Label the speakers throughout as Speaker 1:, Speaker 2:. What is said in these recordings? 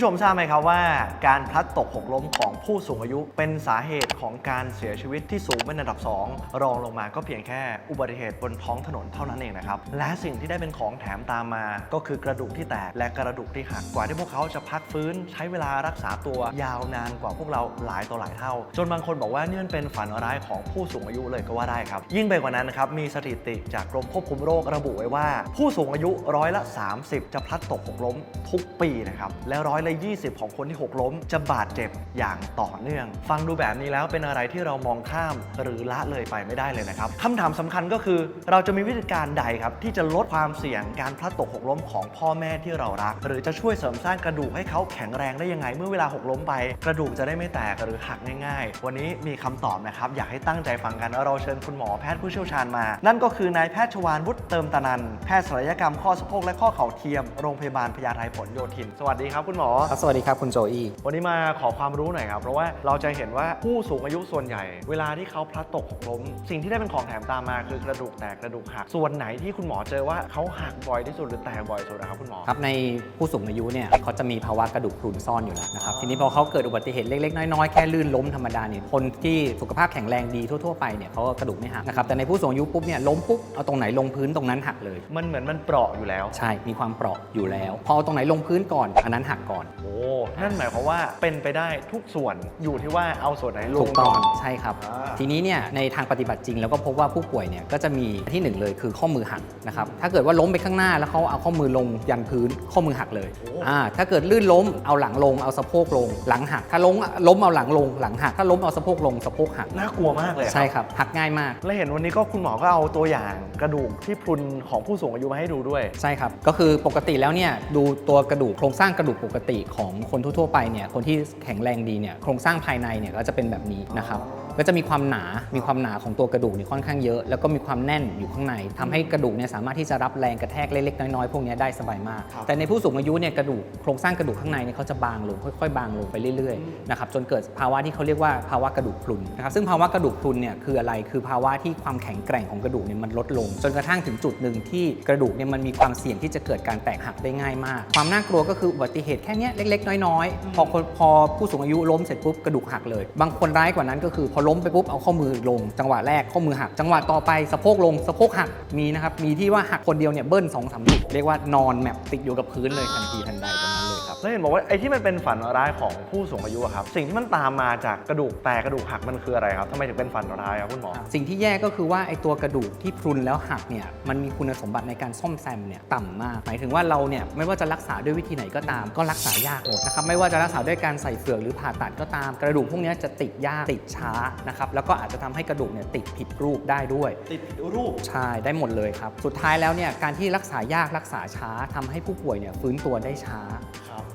Speaker 1: ผู้ชมทราบไหมครับว่าการพลัดตกหกล้มของผู้สูงอายุ เป็นสาเหตุของการเสียชีวิตที่สูงเป็นอันดับ 2 รองลงมาก็เพียงแค่อุบัติเหตุบนท้องถนนเท่านั้นเองนะครับ และสิ่งที่ได้เป็นของแถมตามมา ก็คือกระดูกที่แตกและกระดูกที่หักกว่าที่พวกเขาจะพักฟื้น ใช้เวลารักษาตัวยาวนานกว่าพวกเราหลายต่อหลายเท่า จนบางคนบอกว่านี่มันเป็นฝันร้ายของผู้สูงอายุเลยก็ว่าได้ครับ ยิ่งไปกว่านั้นนะครับมีสถิติจากกรมควบคุมโรคระบุไว้ว่า ผู้สูงอายุร้อยละ 30 จะพลัดตกหกล้มทุกปีนะครับและร้อยละ20 ของคนที่หกล้ม จะบาดเจ็บอย่างต่อเนื่อง ฟังดูแบบนี้แล้วเป็นอะไรที่เรามองข้ามหรือละเลยไปไม่ได้เลยนะครับคำถามสำคัญก็คือ เราจะมีวิธีการใดครับ ที่จะลดความเสี่ยงการพลัดตกหกล้มของพ่อแม่ที่เรารัก หรือจะช่วยเสริมสร้างกระดูกให้เขาแข็งแรงได้ยังไง เมื่อเวลาหกล้มไป กระดูกจะได้ไม่แตกหรือหักง่าย ๆ วันนี้มีคำตอบนะครับอยากให้ตั้งใจฟังกันเราเชิญคุณหมอแพทย์ผู้เชี่ยวชาญมา นั่นก็คือนายแพทย์ชวานวุฒิเติมตะนันแพทย์ศัลยกรรมข้อสะโพกและข้อเข่าเทียมโรงพยาบาลพญาไทผลโยธิน สวัสดีครับคุณหมอ
Speaker 2: สวัสดีครับคุณโจอี้
Speaker 1: วันนี้มาขอความรู้หน่อยครับเพราะว่าเราจะเห็นว่าผู้สูงอายุส่วนใหญ่ เวลาที่เขาพลัดตกหกล้ม สิ่งที่ได้เป็นของแถมตามมาคือกระดูกแตกกระดูกหักส่วนไหนที่คุณหมอเจอว่าเขาหักบ่อยที่สุดหรือแตกบ่อยที่สุดนะครับคุณหมอ
Speaker 2: ครับในผู้สูงอายุเนี่ยเขาจะมีภาวะกระดูกพรุนซ่อนอยู่แล้วนะครับทีนี้พอเขาเกิดอุบัติเหตุเล็กๆน้อยๆแค่ลื่นล้มธรรมดาเนี่ยคนที่สุขภาพแข็งแรงดีทั่วๆไปเนี่ยเขาก็กระดูกไม่หักนะครับแต่ในผู้สูงอายุปุ๊บเนี่ยล้มปุ๊บเอาตรงไหนลงพื้นตรงนั้นหักเลย
Speaker 1: มันเหมือนมันเปราะอยู่แล้ว
Speaker 2: ใช่มีความเปราะอยู่แล้ว พอเอาตรงไหนลงพื้นก่อนอันนั้นหักก่อน
Speaker 1: โอ้นั่นหมายความว่าเป็นไปได้ทุกส่วนอยู่ที่ว่าเอาส่วนไหนล
Speaker 2: ถู
Speaker 1: ง
Speaker 2: กต้อ
Speaker 1: ก่
Speaker 2: ง
Speaker 1: อน
Speaker 2: ใช่ครับ
Speaker 1: อ่า
Speaker 2: ทีนี้เนี่ยในทางปฏิบัติจริงแล้วก็พบว่าผู้ป่วยเนี่ยก็จะมีที่หนึ่งเลยคือข้อมือหักนะครับถ้าเกิดว่าล้มไปข้างหน้าแล้วเขาเอาข้อมือลงยันพื้นข้อมือหักเลยอ่าถ้าเกิดลื่นล้มเอาหลังลงเอาสะโพกลง หลังหักถ้าล้มล้มเอาหลังลงหลังหักถ้าล้มเอาสะโพกลงสะโพกหัก
Speaker 1: น่ากลัวมากเลย
Speaker 2: ใช่ครับหักง่ายมาก
Speaker 1: และเห็นวันนี้ก็คุณหมอก็เอาตัวอย่างกระดูกที่พรุนของผู้สูงอายุมาให้ดูด้วย
Speaker 2: ใช่ครับ ก็คือปกติแล้วเนี่ยดูตัวกระดูกโครงสร้างกระดูกปกติของคนทั่วๆไปเนี่ยคนที่แข็งแรงดีเนี่ยโครงสร้างภายในเนี่ยก็จะเป็นแบบนี้นะครับก็จะมีความหนา มีความหนาของตัวกระดูกเนี่ยค่อนข้างเยอะ แล้วก็มีความแน่นอยู่ข้างในทำให้กระดูกเนี่ยสามารถที่จะรับแรงกระแทกเล็กๆน้อยๆพวกเนี้ยได้สบายมาก
Speaker 1: ครับ
Speaker 2: แต่ในผู้สูงอายุเนี่ยกระดูกโครงสร้างกระดูกข้างในเนี่ยเขาจะบางลงค่อยๆ บางลงไปเรื่อยๆนะครับจนเกิดภาวะที่เขาเรียกว่าภาวะกระดูกพรุนนะครับซึ่งภาวะกระดูกพรุนเนี่ยคืออะไรคือภาวะที่ความแข็งแกร่งของกระดูกเนี่ยมันลดลง จนกระทั่งถึงจุดหนึ่งที่กระดูกเนี่ยมันมีความเสี่ยงที่จะเกิดการแตกหักได้ง่ายมาก ความน่ากลัวก็คืออุบัติเหตุแค่เนี้ยเล็ก ๆ น้อยๆพอคนพอผู้สูงอายุล้มเสร็จปุ๊บกระดูกหักเลย บางคนร้ายกว่านั้นก็คือพอล้มไปปุ๊บเอาข้อมือลง จังหวะแรกข้อมือหัก จังหวะต่อไปสะโพกลงสะโพกหักมีนะครับมีที่ว่าหักคนเดียวเนี่ยเบิ้ลสองสามจุดเรียกว่านอนแมปติดอยู่กับพื้นเลยทันทีทันใดตรงนั้
Speaker 1: แล้วเห็นบอกว่าไอ้ที่มันเป็นฝันร้ายของผู้สูงอายุอะครับ สิ่งที่มันตามมาจากกระดูกแตกกระดูกหักมันคืออะไรครับทำไมถึงเป็นฝันร้ายครับคุณหมอ
Speaker 2: สิ่งที่แย่ก็คือว่าไอ้ตัวกระดูกที่พรุนแล้วหักเนี่ยมันมีคุณสมบัติในการซ่อมแซมเนี่ยต่ำมาก หมายถึงว่าเราเนี่ยไม่ว่าจะรักษาด้วยวิธีไหนก็ตาม ก็รักษายากหมดนะครับไม่ว่าจะรักษาด้วยการใส่เฟือกหรือผ่าตัดก็ตาม กระดูกพวกเนี้ยจะติดยากติดช้านะครับแล้วก็อาจจะทำให้กระดูกเนี่ยติดผิดรูปได้ด้วย
Speaker 1: ติดผิดรูป
Speaker 2: ใช่ได้หมดเลยครับสุดท้ายแล้วเนี่ยการที่รักษายากรักษาช้าทำให้ผู้ป่วยเนี่ยฟื้นตัวได้ช้า
Speaker 1: ครับ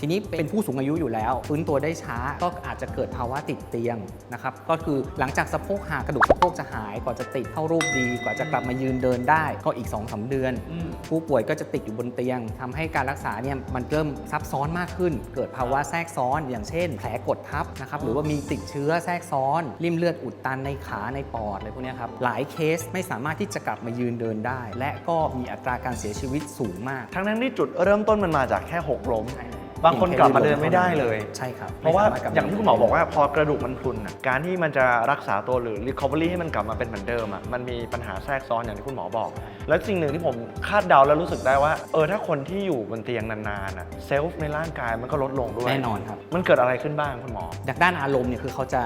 Speaker 2: ทีนี้เป็นผู้สูงอายุอยู่แล้วฟื้นตัวได้ช้าก็อาจจะเกิดภาวะติดเตียงนะครับก็คือหลังจากสะโพกหักกระดูกสะโพกจะหายกว่าจะติดเข้ารูปดีกว่าจะกลับมายืนเดินได้ก็อีก2อสเดือน
Speaker 1: อืม
Speaker 2: ผู้ป่วยก็จะติดอยู่บนเตียงทำให้การรักษาเนี่ยมันเริ่มซับซ้อนมากขึ้น เกิดภาวะแทรกซ้อนอย่างเช่น แผลกดทับนะครับหรือว่ามีติดเชื้อแทรกซ้อน ริ่มเลือดอุดตันในขาในปอดอะไรพวกเนี้ยครับหลายเคสไม่สามารถที่จะกลับมายืนเดินได้ และก็มีอัตราการเสียชีวิตสูงมาก
Speaker 1: ทั้งนั้นที่จุดเริ่มต้นมันมาจากแค่หกล้ม บางคนกลับมาเดินไม่ได้เลย
Speaker 2: ใช่ครับ
Speaker 1: เพราะว่า
Speaker 2: ไม่สมถกลับ
Speaker 1: อย่างที่คุณหมอบอกว่าพอกระดูกมันพรุนน่ะการที่มันจะรักษาตัวหรือ recovery ให้มันกลับมาเป็นเหมือนเดิมอะมันมีปัญหาแทรกซ้อนอย่างที่คุณหมอบอก แล้วสิ่งหนึ่งที่ผมคาดเดาแล้วรู้สึกได้ว่าเออถ้าคนที่อยู่บนเตียงนานๆอะเซลฟ์ในร่างกายมันก็ลดลงด้วย
Speaker 2: แน่นอนครับ
Speaker 1: มันเกิดอะไรขึ้นบ้างคุณหมอ
Speaker 2: จากด้านอารมณ์เนี่ยคือเขาจะ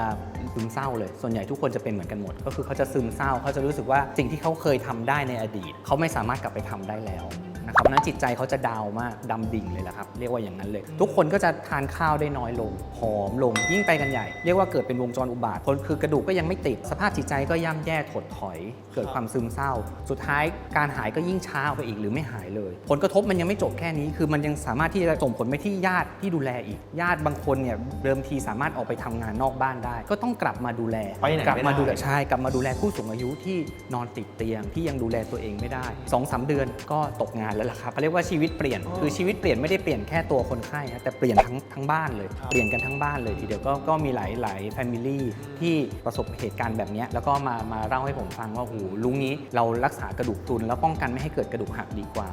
Speaker 2: ซึมเศร้าเลย ส่วนใหญ่ทุกคนจะเป็นเหมือนกันหมด ก็คือเขาจะซึมเศร้าเขาจะรู้สึกว่าสิ่งที่เขาเคยทำได้ในอดีต เขาไม่สามารถกลับไปทำได้แล้ว นะครับเพราะฉะนั้นจิตใจเขาจะดาวน์มากดำดิ่งเลยแหละครับ เรียกว่าอย่างนั้นเลย ทุกคนก็จะทานข้าวได้น้อยลงผอมลงยิ่งไปกันใหญ่ เรียกว่าเกิดเป็นวงจรอุบาทคนคือกระดูกก็ยังไม่ติด สภาพจิตใจก็ย่ำแย่ถดถอย เกิดความซึมเศร้า สุดท้ายการหายก็ยิ่งช้าไปอีกหรือไม่หายเลย ผลกระทบมันยังไม่จบแค่นี้ คือมันยังสามารถที่จะส่งผลไปที่ญาติที่ดูแลอีก ญาติบางคนเนี่ยเดิมทีสามารถออกไปทำงานนอกบ้านได้ ก็ต้องกลับมาดูแล
Speaker 1: ไปไหน
Speaker 2: กลับมา
Speaker 1: ไม่ได้
Speaker 2: ดูแลใช่กลับมาดูแลผู้สูงอายุที่นอนติดเตียงที่ยังดูแลตัวเองไม่ได้2อสเดือนก็ตกงานานแล้วล่ะครับเขาเรียกว่าชีวิตเปลี่ยน
Speaker 1: อ๋อ
Speaker 2: คือชีวิตเปลี่ยนไม่ได้เปลี่ยนแค่ตัวคนไข้นะแต่เปลี่ยนทั้งทั้งบ้านเลย
Speaker 1: ครับ
Speaker 2: เปลี่ยนกันทั้งบ้านเลยทีเดียวก็ก็มีหลายหลายแฟมิลี่ที่ประสบเหตุการณ์แบบเนี้ยแล้วก็มามาเล่าให้ผมฟังว่าโอ้โหลุงนี้เรารักษากระดูกพรุนแล้วป้องกันไม่ให้เกิดกระดูกหักดีกว่า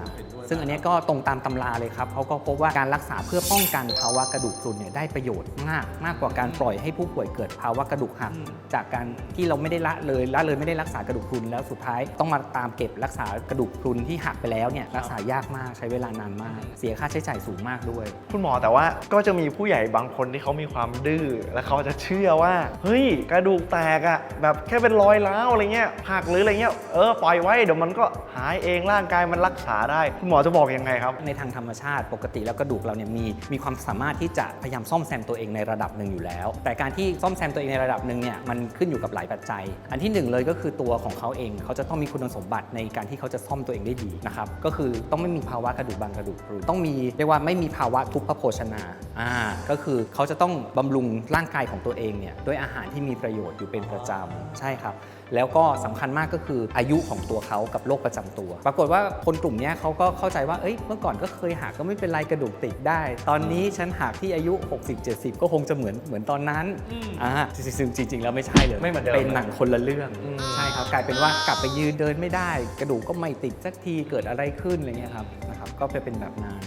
Speaker 2: ซึ่งอันเนี้ยก็ตรงตามตำราเลยครับเขาก็พบว่าการรักษาเพื่อป้องกันภาวะกระดูกพรุนเนี่ยได้ประโยชน์มากมากกว่าการปล่อยให้ผู้ป่วยเกิดภาวะกระดูกหัก
Speaker 1: อืม
Speaker 2: จากการที่เราไม่ได้ละเลยละเลยไม่ได้รักษากระดูกพรุนแล้วสุดท้ายต้องมาตามเก็บรักษากระดูกพรุนที่หักไปแล้วเนี่ยรักษายากมากใช้เวลานานมาก เสียค่าใช้จ่ายสูงมากด้วย
Speaker 1: คุณหมอแต่ว่าก็จะมีผู้ใหญ่บางคนที่เขามีความดื้อและเขาจะเชื่อว่า เฮ้ย กระดูกแตกอะแบบแค่เป็นรอยร้าวอะไรเงี้ยหักหรืออะไรเงี้ยเออปล่อยไว้เดี๋ยวมันก็หายเองร่างกายมันรักษาได้คุณหมอจะบอกยังไงครับ
Speaker 2: ในทางธรรมชาติปกติแล้วกระดูกเราเนี่ยมีมีความสามารถที่จะพยายามซ่อมแซมตัวเองในระดับหนึ่งอยู่แล้ว แต่การที่ซ่อมแซมตัวเองในระดับหนึ่งเนี่ยมันขึ้นอยู่กับหลายปัจจัย อันที่หนึ่งเลยก็คือตัวของเขาเองเขาจะต้องมีคุณสมบัติในการที่เขาจะซ่อมตัวเองได้ดีนะครับก็คือต้องไม่มีภาวะกระดูกบางกระดูกพรุนต้องมีเรียกว่าไม่มีภาวะทุพพโภชนาอ่าก็คือเขาจะต้องบำรุงร่างกายของตัวเองเนี่ยด้วยอาหารที่มีประโยชน์อยู่เป็นประจำใช่ครับ แล้วก็สำคัญมากก็คืออายุของตัวเขากับโรคประจำตัว ปรากฏว่าคนกลุ่มเนี้ยเขาก็เข้าใจว่าเอ้ยเมื่อก่อนก็เคยหักก็ไม่เป็นไรกระดูกติดได้ ตอนนี้ฉันหักที่อายุ 60-70 ก็คงจะเหมือนเหมือนตอนนั้น
Speaker 1: อืม
Speaker 2: อ่าซึ่งจริงๆแล้วไม่ใช่เลย
Speaker 1: ไม่เหมือนเดิม
Speaker 2: เป็นหนังคนละเรื่อง
Speaker 1: อืม
Speaker 2: ใช่ครับกลายเป็นว่ากลับไปยืนเดินไม่ได้ กระดูกก็ไม่ติดสักทีเกิดอะไรขึ้นอะไรเงี้ยครับนะครับก็ไปเป็นแบบนั้น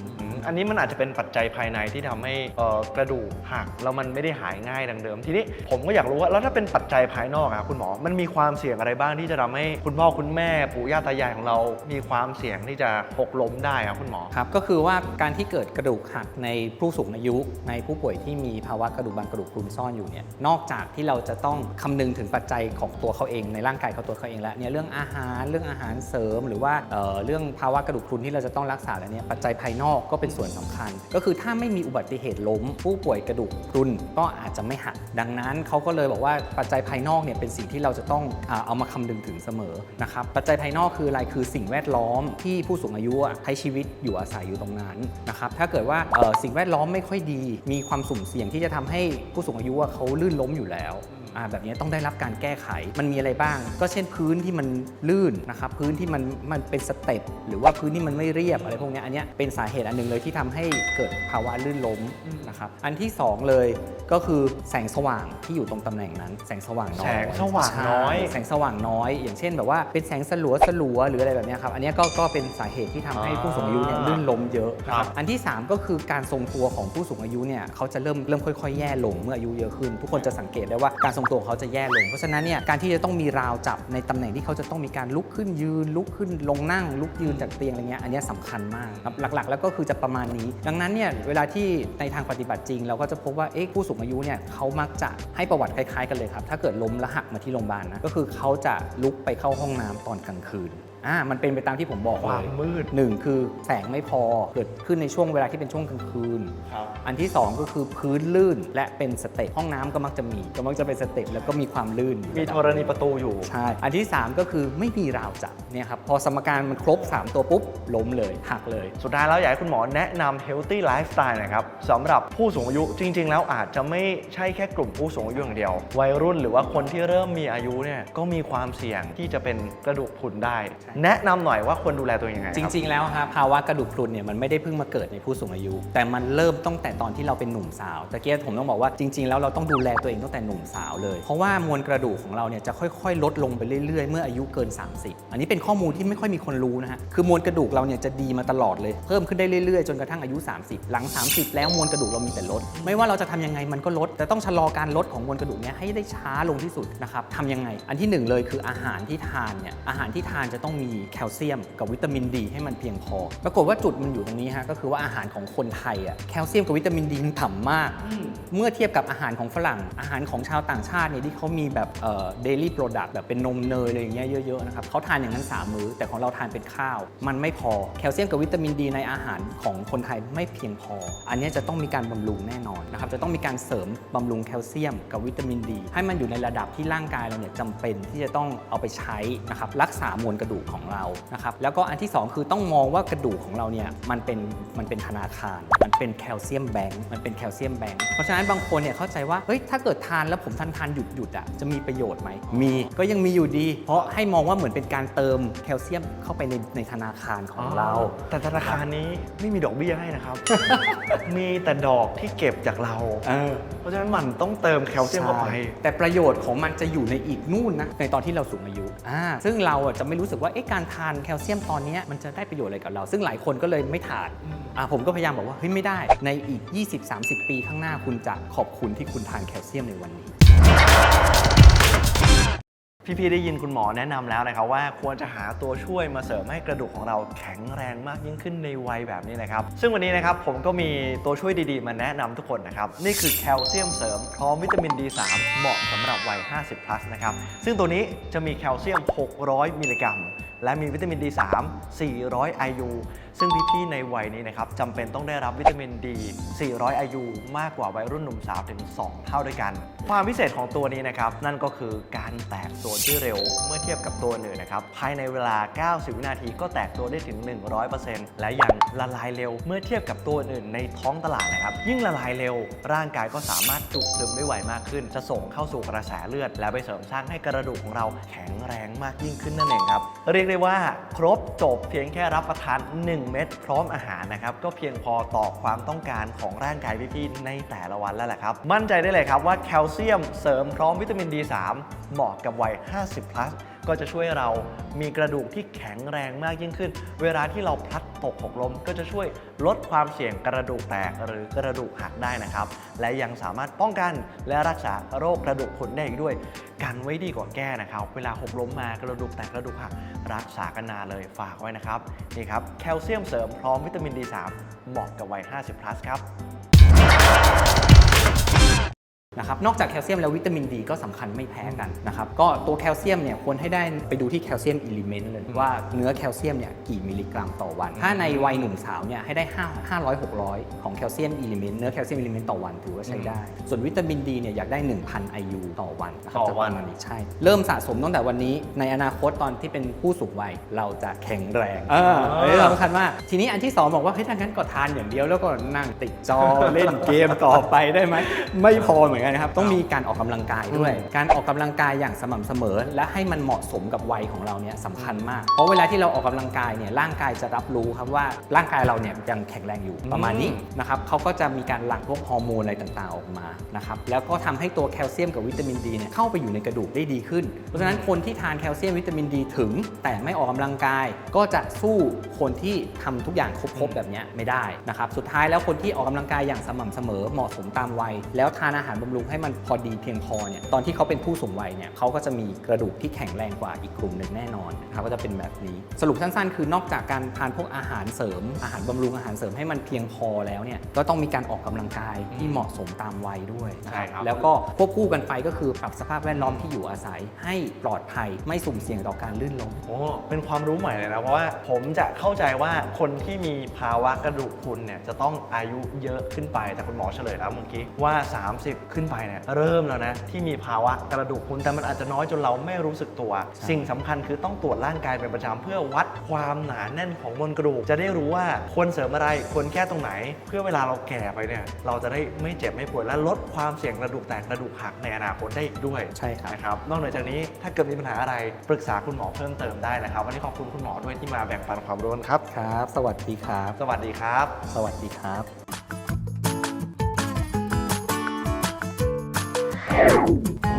Speaker 1: อืมอันนี้มันอาจจะเป็นปัจจัยภายในที่ทำให้เอ่อกระดูกหักแล้วมันไม่ได้หายง่ายดังเดิม ทีนี้ผมก็อยากรู้ว่าแล้วถ้าเป็นปัจจัยภายนอกอะครับคุณหมอมันมีความเสี่ยงอะไรบ้างที่จะทำให้คุณพ่อคุณแม่ปู่ย่าตายายของเรา มีความเสี่ยงที่จะหกล้มได้ครับคุณหมอ
Speaker 2: ครับก็คือว่าการที่เกิดกระดูกหักในผู้สูงอายุในผู้ป่วยที่มีภาวะกระดูกบางกระดูกพรุนซ่อนอยู่เนี่ยนอกจากที่เราจะต้องคำนึงถึงปัจจัยของตัวเขาเองในร่างกายเขาตัวเขาเองแล้วเนี่ยเรื่องอาหารเรื่องอาหารเสริม หรือว่าเอ่อเรื่องภาวะกระดูกพรุนที่เราจะต้องรักษาแล้วเนี่ยปัจจัยภายนอกก็เป็นส่วนสำคัญ ก็คือถ้าไม่มีอุบัติเหตุล้ม ผู้ป่วยกระดูกพรุนก็อาจจะไม่หัก ดังนั้นเขาก็เลยบอกว่าปัจจัยภายนอกเนี่ยเป็นสิ่งที่เราจะต้องเอามาคำนึงถึงเสมอนะครับปัจจัยภายนอกคืออะไรคือสิ่งแวดล้อมที่ผู้สูงอายุใช้ชีวิตอยู่อาศัยอยู่ตรงนั้นนะครับถ้าเกิดว่าสิ่งแวดล้อมไม่ค่อยดี มีความสุ่มเสี่ยงที่จะทำให้ผู้สูงอายุเขาลื่นล้มอยู่แล้ว แบบนี้ต้องได้รับการแก้ไข มันมีอะไรบ้าง ก็เช่นพื้นที่มันลื่นนะครับ พื้นที่มันมันเป็นสเต็ปหรือว่าพื้นที่มันไม่เรียบอะไรพวกเนี้ยอันเนี้ยเป็นสาเหตุอันหนึงเลยที่ทำให้เกิดภาวะลื่นล้มนะครับ อันที่สองเลยก็คือแสงสว่างที่อยู่ตรงตำแหน่งนั้น แสงสว่างน้อย
Speaker 1: แสงสว่างน้อย
Speaker 2: ใช่แสงสว่างน้อย อย่างเช่นแบบว่าเป็นแสงสลัวสลัวหรืออะไรแบบเนี้ยครับ อันเนี้ยก็ก็เป็นสาเหตุที่ทำให้ผู้สูงอายุเนี่ยลื่นล้มเยอะนะค
Speaker 1: ครั
Speaker 2: รับบอันที่สามก็คือการทรงตัวของผู้สูงอายุเนี่ยเขาจะเริ่มเริ่มค่อย ๆ แย่ลงเมื่ออายุเยอะขึ้น ทุกคนจะสังเกตได้ว่าการทรงตัวของเขาจะแย่ลง เพราะฉะนั้นเนี่ยการที่จะต้องมีราวจับในตำแหน่งที่เขาจะต้องมีการลุกขึ้นยืน ลุกขึ้นลงนั่ง ลุกยืนจากเตียงอะไรเงี้ยอันนี้สำคัญมากครับหลักๆ แล้วก็คือจะประมาณนี้ ดังนั้นเนี่ยเวลาที่ในทางปฏิบัติจริง เราก็จะพบว่าเอ๊ะผู้สูงอายุเนี่ยเขามักจะให้ประวัติคล้ายๆกันเลยครับถ้าเกิดล้มและหักมาที่โรงพยาบาลนะก็คือเขาจะลุกไปเข้าห้องน้ำตอนกลางคืน อ่ามันเป็นไปตามที่ผมบอก
Speaker 1: ควา
Speaker 2: เล
Speaker 1: ม
Speaker 2: ย
Speaker 1: มืด
Speaker 2: หนึ่งคือแสงไม่พอเกิดขึ้นในช่วงเวลาที่เป็นช่วงกลางคืน
Speaker 1: ครับ
Speaker 2: อันที่ 2 ก็คือพื้นลื่นและเป็นสเต็ปห้องน้ำก็มักจะมีก็มักจะเป็นสเต็ปแล้วก็มีความลื่นอยู่
Speaker 1: มีธรณีประตูอยู่
Speaker 2: ใช่อันที่ 3 ก็คือไม่มีราวจับเนี่ยครับพอสมการมันครบ 3 ตัวปุ๊บล้มเลยหักเลย
Speaker 1: สุดท้ายแล้วอยากให้คุณหมอแนะนำ healthy lifestyle หนะครับสำหรับผู้สูงอายุจริง ๆ แล้วอาจจะไม่ใช่แค่กลุ่มผู้สูงอายุอย่างเดียว วัยรุ่นหรือว่าคนที่เริ่มมีอายุเนี่ยก็มีความเสี่ยงที่จะเป็นกระดูกพรุนได้
Speaker 2: ใช่
Speaker 1: แนะนำหน่อยว่าควรดูแลตัวเองยังไงค
Speaker 2: จ
Speaker 1: บ
Speaker 2: ริง ๆ แล้วครับภาวะกระดูกพรุนเนี่ยมันไม่ได้เพิ่งมาเกิดในผู้สูงอายุ แต่มันเริ่มตั้งแต่ตอนที่เราเป็นหนุ่มสาวตะเกียบผมต้องบอกว่าจริง ๆ แล้วเราต้องดูแลตัวเองตั้งแต่หนุ่มสาวเลย เพราะว่ามวลกระดูกของเราเนี่ยจะค่อยๆ ลดลงไปเรื่อย ๆ เมื่ออายุเกิน 30 อันนี้เป็นข้อมูลที่ไม่ค่อยมีคนรู้นะฮะคือมวลกระดูกเราเนี่ยจะดีมาตลอดเลยเพิ่มขึ้นได้เรื่อยๆ จนกระทั่งอายุ 30 หลัง 30 แล้วมวลกระดูกเรามีแต่ลด ไม่ว่าเราจะทำยังไงมันก็ลด แต่ต้องชะลอการลดของมวลกระดูกเนี้ให้ได้ช้าลงที่สุดนะครับทำยังไง อันที่หนึ่งเลยคืออาหารที่ทานเนี่ยอาหารที่ทานจะต้องมีแคลเซียมกับวิตามินดีให้มันเพียงพอ ปรากฏว่าจุดมันอยู่ตรงนี้ฮะก็คือว่าอาหารของคนไทยอะแคลเซียมกับวิตามินดีมันต่ำมาก เมื่อเทียบกับอาหารของฝรั่ง อาหารของชาวต่างชาติเนี่ยที่เขามีแบบเอ่อ daily product แบบเป็นนมเนยอะไรอย่างเงี้ยเยอะๆนะครับเขาทานอย่างนั้น3มื้อแต่ของเราทานเป็นข้าว มันไม่พอแคลเซียมกับวิตามินดีในอาหารของคนไทยไม่เพียงพอ อันเนี้ยจะต้องมีการบำรุงแน่นอนนะครับจะต้องมีการเสริมบำรุงแคลเซียมกับวิตามินดี ให้มันอยู่ในระดับที่ร่างกายเราเนี่ยจำเป็นที่จะต้องเอาไปใช้นะครับรักษามวลกระดูกของเรานะครับแล้วก็อันที่สองคือต้องมองว่ากระดูกของเราเนี่ยมันเป็นมันเป็นธนาคาร มันเป็นแคลเซียมแบงค์มันเป็นแคลเซียมแบงค์เพราะฉะนั้นบางคนเนี่ยเข้าใจว่าเฮ้ยถ้าเกิดทานแล้วผมทานทานหยุดหยุดๆอะจะมีประโยชน์ไหมมีก็ยังมีอยู่ดี เพราะให้มองว่าเหมือนเป็นการเติมแคลเซียมเข้าไปในในธนาคารของเรา
Speaker 1: แต่ธนาคารนี้ไม่มีดอกเบี้ยให้นะครับ มีแต่ดอกที่เก็บจากเรา
Speaker 2: เออ
Speaker 1: เพราะฉะนั้นมันต้องเติมแคลเซียมเข้าไป
Speaker 2: ใช่แต่ประโยชน์ของมันจะอยู่ในอีกนู่นนะในตอนที่เราสูงอายุอ่าซึ่งเราอะจะไม่รู้สึกว่าเอ๊ะการทานแคลเซียมตอนเนี้ยมันจะได้ประโยชน์อะไรกับเรา ซึ่งหลายคนก็เลยไม่ทานอ่าผมก็พยายามบอกว่าเฮ้ยไม่ได้ในอีก 20-30 ปีข้างหน้าคุณจะขอบคุณที่คุณทานแคลเซียมในวันนี้
Speaker 1: พี่ ๆ ได้ยินคุณหมอแนะนำแล้วนะครับว่าควรจะหาตัวช่วยมาเสริมให้กระดูกของเราแข็งแรงมากยิ่งขึ้นในวัยแบบนี้นะครับ ซึ่งวันนี้นะครับผมก็มีตัวช่วยดีๆ มาแนะนำทุกคนนะครับ นี่คือแคลเซียมเสริมพร้อมวิตามิน D3 เหมาะสำหรับวัย 50 plus นะครับ ซึ่งตัวนี้จะมีแคลเซียม 600 มิลลิกรัม และมีวิตามิน D3 400 IU ซึ่งพี่ๆในวัยนี้นะครับจำเป็นต้องได้รับวิตามิน D 400 IU มากกว่าวัยรุ่นหนุ่มสาวถึง 2 เท่าด้วยกัน ความพิเศษของตัวนี้นะครับ นั่นก็คือการแตกตัวที่เร็วเมื่อเทียบกับตัวอื่นนะครับ ภายในเวลา 90 วินาทีก็แตกตัวได้ถึง 100%และยังละลายเร็วเมื่อเทียบกับตัวอื่นในท้องตลาดนะครับ ยิ่งละลายเร็ว ร่างกายก็สามารถจุดซึมได้ไวมากขึ้น จะส่งเข้าสู่กระแสเลือด และไปเสริมสร้างให้กระดูกของเราแข็งแรงมากยิ่งขึ้นนั่นเองครับเรียกได้ว่าครบจบเพียงแค่รับประทาน 1 เม็ดพร้อมอาหารนะครับ ก็เพียงพอต่อความต้องการของร่างกายพี่ๆในแต่ละวันแล้วแหละครับ มั่นใจได้เลยครับว่าแคลเซียมเสริมพร้อมวิตามิน D3 เหมาะกับวัย 50 plus ก็จะช่วยเรามีกระดูกที่แข็งแรงมากยิ่งขึ้น เวลาที่เราพลัดตกหกล้มก็จะช่วยลดความเสี่ยงกระดูกแตกหรือกระดูกหักได้นะครับ และยังสามารถป้องกันและรักษาโรคกระดูกพรุนได้อีกด้วยกันไว้ดีกว่าแก้นะครับ เวลาหกล้มมากระดูกแตกกระดูกหักรักษากันนานเลยฝากไว้นะครับนี่ครับแคลเซียมเสริมพร้อมวิตามิน D3 เหมาะกับวัย 50 plus ครับ
Speaker 2: นะครับนอกจากแคลเซียมแล้ววิตามินดีก็สำคัญไม่แพ้กันนะครับก็ตัวแคลเซียมเนี่ยควรให้ได้ไปดูที่แคลเซียมอิลิเมนต์เลยว่าเนื้อแคลเซียมเนี่ยกี่มิลลิกรัมต่อวัน ถ้าในวัยหนุ่มสาวเนี่ยให้ได้ 5 500 600 ของแคลเซียมอิลิเมนต์เนื้อแคลเซียมอิลิเมนต์ต่อวันถือว่าใช้ได้ ส่วนวิตามินดีเนี่ยอยากได้ 1,000 IU ต่อวันนะครับ
Speaker 1: ต่อวัน
Speaker 2: จากประมาณนี้ใช่ เริ่มสะสมตั้งแต่วันนี้ในอนาคตตอนที่เป็นผู้สูงวัยเราจะแข็งแรงเอออันนี้สำคัญมากทีนี้อันที่สองบอกว่าเฮ้ยถ้างั้นก็ทานอย่างเดียวแล้วก็นั่งติดจอเล่นเกมต่อไปได้ไหมไม่พอเหมือนกันนะครับต้องมีการออกกำลังกายด้วย การออกกำลังกายอย่างสม่ำเสมอ และให้มันเหมาะสมกับวัยของเราเนี่ยสำคัญมาก เพราะเวลาที่เราออกกำลังกายเนี่ยร่างกายจะรับรู้ครับว่าร่างกายเราเนี่ยยังแข็งแรงอยู่ประมาณนี้นะครับเขาก็จะมีการหลั่งพวกฮอร์โมนอะไรต่างๆออกมานะครับแล้วก็ทำให้ตัวแคลเซียมกับวิตามินดีเนี่ยเข้าไปอยู่ในกระดูกได้ดีขึ้น เพราะฉะนั้นคนที่ทานแคลเซียมวิตามินดีถึง แต่ไม่ออกกำลังกาย ก็จะสู้คนที่ทำทุกอย่างครบๆแบบเนี้ยไม่ได้นะครับสุดท้ายแล้วคนที่ออกกำลังกายอย่างสม่ำเสมอเหมาะสมตามวัย แล้วทานอาหารบำรุงให้มันพอดีเพียงพอเนี่ยตอนที่เขาเป็นผู้สูงวัยเนี่ยเขาก็จะมีกระดูกที่แข็งแรงกว่าอีกกลุ่มหนึ่งแน่นอนนะครับก็จะเป็นแบบนี้ สรุปสั้นๆ คือนอกจากการทานพวกอาหารเสริม อาหารบำรุงอาหารเสริมให้มันเพียงพอแล้วเนี่ยก็ต้องมีการออกกำลังกายที่เหมาะสมตามวัยด้วยนะ
Speaker 1: ใช่ครับ
Speaker 2: แล้วก็ควบคู่กันไปก็คือปรับสภาพแวดล้อมที่อยู่อาศัยให้ปลอดภัยไม่สุ่มเสี่ยงต่อการลื่นล้ม
Speaker 1: โอ้เป็นความรู้ใหม่เลยนะเพราะว่าผมจะเข้าใจว่าคนที่มีภาวะกระดูกพรุนเนี่ยจะต้องอายุเยอะขึ้นไปแต่คุณหมอเฉลยแล้วเมื่อกี้ว่า 30 ขึ้นไปเนี่ยเริ่มแล้วนะที่มีภาวะกระดูกพรุนแต่มันอาจจะน้อยจนเราไม่รู้สึกตัว
Speaker 2: ใช่
Speaker 1: สิ่งสำคัญคือต้องตรวจร่างกายเป็นประจำเพื่อวัดความหนาแน่นของมวลกระดูก จะได้รู้ว่าควรเสริมอะไรควรแก้ตรงไหน เพื่อเวลาเราแก่ไปเนี่ยเราจะได้ไม่เจ็บไม่ปวดและลดความเสี่ยงกระดูกแตกกระดูกหักในอนาคตได้อีกด้วย
Speaker 2: ใช่ครับ
Speaker 1: นะครับนอกเหนือจากนี้ถ้าเกิดมีปัญหาอะไรปรึกษาคุณหมอเพิ่มเติมได้นะครับวันนี้ขอบคุณคุณหมอด้วยที่มาแบ่งปันความรู้กันครับ
Speaker 2: ครับ สวัสดีครับ
Speaker 1: สวัสดีครับ
Speaker 2: สวัสดีครับ
Speaker 1: Música